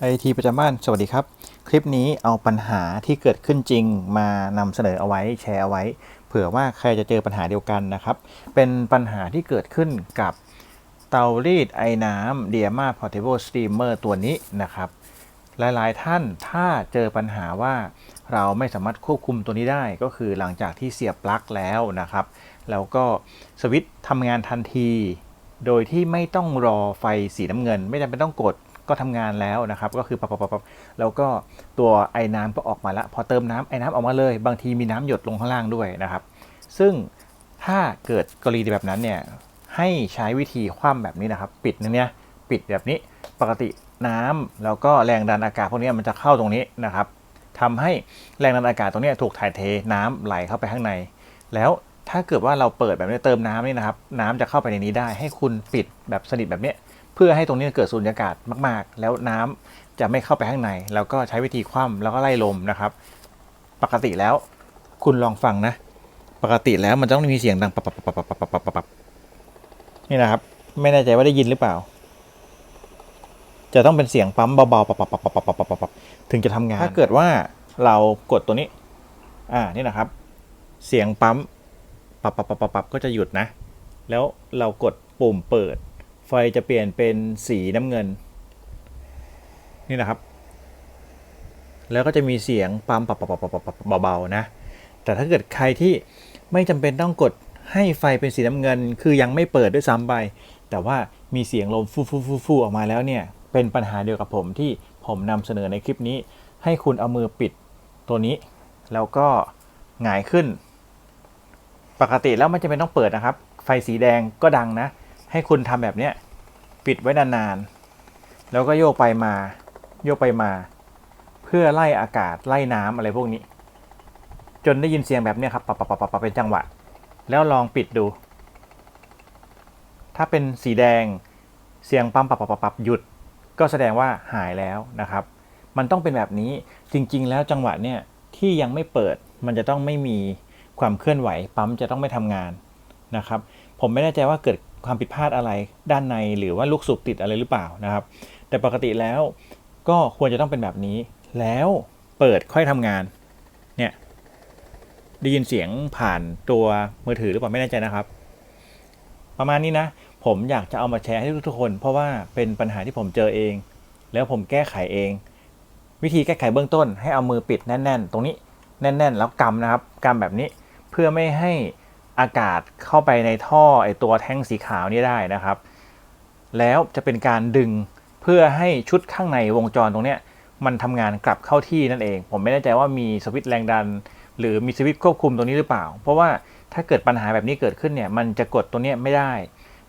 ไอทีประจำบ้านสวัสดีครับ คลิปนี้เอาปัญหาที่เกิดขึ้นจริงมานำเสนอเอาไว้แชร์เอาไว้ เผื่อว่าใครจะเจอปัญหาเดียวกันนะครับ เป็นปัญหาที่เกิดขึ้นกับเตารีดไอ้น้ำ Diama Portable Steamer ตัวนี้นะครับ หลายๆท่านถ้าเจอปัญหาว่าเราไม่สามารถควบคุมตัวนี้ได้ก็คือหลังจากที่เสียบปลั๊กแล้วนะครับ แล้วก็สวิตช์ทำงานทันที โดยที่ไม่ต้องรอไฟสีน้ำเงิน ไม่จำเป็นต้องกด ก็ทำงานแล้วนะครับ ก็คือปับปับปับปับแล้วก็ตัวไอ้น้ำก็ออกมาละพอเติมน้ำไอ้น้ำออกมาเลย บางทีมีน้ำหยดลงข้างล่างด้วยนะครับ ซึ่งถ้าเกิดกรณีแบบนั้นเนี่ยให้ใช้วิธีคว่ำแบบนี้นะครับ ปิดนะเนี่ยปิดแบบนี้ปกติน้ำแล้วก็แรงดันอากาศพวกนี้มันจะเข้าตรงนี้นะครับทำให้แรงดันอากาศตรงนี้ถูกถ่ายเทน้ำไหลเข้าไปข้างใน แล้วถ้าเกิดว่าเราเปิดแบบนี้เติมน้ำนี่นะครับ น้ำจะเข้าไปในนี้ได้ ให้คุณปิดแบบสนิทแบบนี้ เพื่อให้ตรงนี้เกิดสูญญากาศมาก ๆ แล้วน้ำจะไม่เข้าไปข้างใน แล้วก็ใช้วิธีคว่ำแล้วก็ไล่ลมนะครับ ปกติแล้วคุณลองฟังนะ ปกติแล้วมันจะต้องมีเสียงดังปับปับปับปับปับปับปับปับปับนี่นะครับ ไม่แน่ใจว่าได้ยินหรือเปล่า จะต้องเป็นเสียงปั๊มเบาๆปับปับปับปับปับปับปับปับถึงจะทำงาน ถ้าเกิดว่าเรากดตัวนี้ อ่านี่นะครับ เสียงปั๊มปับปับปับปับปับก็จะหยุดนะ แล้วเรากดปุ่มเปิด ไฟจะเปลี่ยนเป็นสีน้ำเงิน นี่นะครับ แล้วก็จะมีเสียงปั๊มปับปับปับปับปับเบาๆนะ แต่ถ้าเกิดใครที่ไม่จำเป็นต้องกดให้ไฟเป็นสีน้ำเงิน คือยังไม่เปิดด้วยซ้ำไป แต่ว่ามีเสียงลมฟูฟูฟูฟูออกมาแล้วเนี่ย เป็นปัญหาเดียวกับผมที่ผมนำเสนอในคลิปนี้ ให้คุณเอามือปิดตัวนี้ แล้วก็หงายขึ้น ปกติแล้วมันจะเป็นต้องเปิดนะครับ ไฟสีแดงก็ดังนะ ให้คุณทำแบบเนี้ยปิดไว้นานๆ แล้วก็โยกไปมา โยกไปมา เพื่อไล่อากาศไล่น้ำอะไรพวกนี้ จนได้ยินเสียงแบบเนี้ยครับปับปับปับปับเป็นจังหวะ แล้วลองปิดดู ถ้าเป็นสีแดงเสียงปั๊มปับปับปับปับหยุด ก็แสดงว่าหายแล้วนะครับ มันต้องเป็นแบบนี้จริงๆ แล้วจังหวะเนี่ยที่ยังไม่เปิดมันจะต้องไม่มีความเคลื่อนไหวปั๊มจะต้องไม่ทำงานนะครับ ผมไม่แน่ใจว่าเกิด ความผิดพลาดอะไรด้านในหรือว่าลูกสูบติดอะไรหรือเปล่านะครับ แต่ปกติแล้วก็ควรจะต้องเป็นแบบนี้ แล้วเปิดค่อยทำงานเนี่ยได้ยินเสียงผ่านตัวมือถือหรือเปล่าไม่แน่ใจนะครับ ประมาณนี้นะ ผมอยากจะเอามาแชร์ให้ทุกคน เพราะว่าเป็นปัญหาที่ผมเจอเอง แล้วผมแก้ไขเอง วิธีแก้ไขเบื้องต้น ให้เอามือปิดแน่น ๆ ตรงนี้แน่น ๆ แล้วกำนะครับกำแบบนี้เพื่อไม่ให้ อากาศเข้าไปในท่อไอตัวแท่งสีขาวนี้ได้นะครับ แล้วจะเป็นการดึงเพื่อให้ชุดข้างในวงจรตรงเนี้ยมันทำงานกลับเข้าที่นั่นเอง ผมไม่แน่ใจว่ามีสวิตช์แรงดัน หรือมีสวิตช์ควบคุมตรงนี้หรือเปล่า เพราะว่าถ้าเกิดปัญหาแบบนี้เกิดขึ้นเนี่ยมันจะกดตัวเนี้ยไม่ได้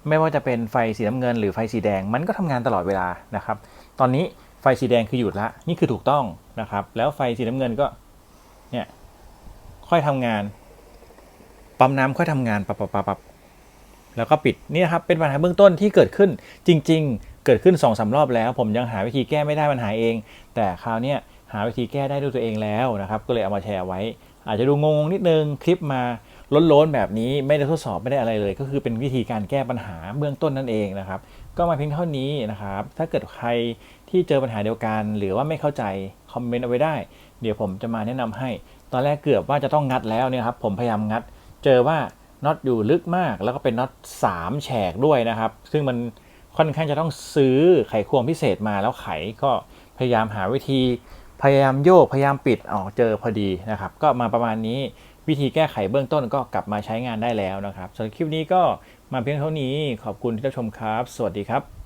ไม่ว่าจะเป็นไฟสีน้ำเงินหรือไฟสีแดงมันก็ทำงานตลอดเวลานะครับ ตอนนี้ไฟสีแดงคือหยุดละนี่คือถูกต้องนะครับ แล้วไฟสีน้ำเงินก็เนี่ยค่อยทำงาน ปั๊มน้ำค่อยทำงานปับปับปับปับแล้วก็ปิดนี่นะครับเป็นปัญหาเบื้องต้นที่เกิดขึ้นจริง ๆ เกิดขึ้น2อสารอบแล้ว ผมยังหาวิธีแก้ไม่ได้มันหายเอง แต่คราวนี้หาวิธีแก้ได้ด้วยตัวเองแล้วนะครับ ก็เลยเอามาแชร์ไว้ อาจจะดูงงนิดนึงคลิปมาล้นๆแบบนี้ไม่ได้ทดสอบไม่ได้อะไรเลย ก็คือเป็นวิธีการแก้ปัญหาเบื้องต้นนั่นเองนะครับ ก็มาเพียงเท่านี้นะครับ ถ้าเกิดใครที่เจอปัญหาเดียวกัน หรือว่าไม่เข้าใจคอมเมนต์เอาไว้ได้ เดี๋ยวผมจะมาแนะนำให้ ตอนแรกเกือบว่าจะต้องงัดแล้วเนี่ยครับผมพยายามงัด เจอว่าน็อตอยู่ลึกมาก แล้วก็เป็นน็อต3แฉกด้วยนะครับ ซึ่งมันค่อนข้างจะต้องซื้อไขควงพิเศษมาแล้วไขก็พยายามหาวิธี พยายามโยกพยายามปิดอ๋อเจอพอดีนะครับ ก็มาประมาณนี้วิธีแก้ไขเบื้องต้นก็กลับมาใช้งานได้แล้วนะครับสำหรับคลิปนี้ก็มาเพียงเท่านี้ขอบคุณที่รับชมครับ สวัสดีครับ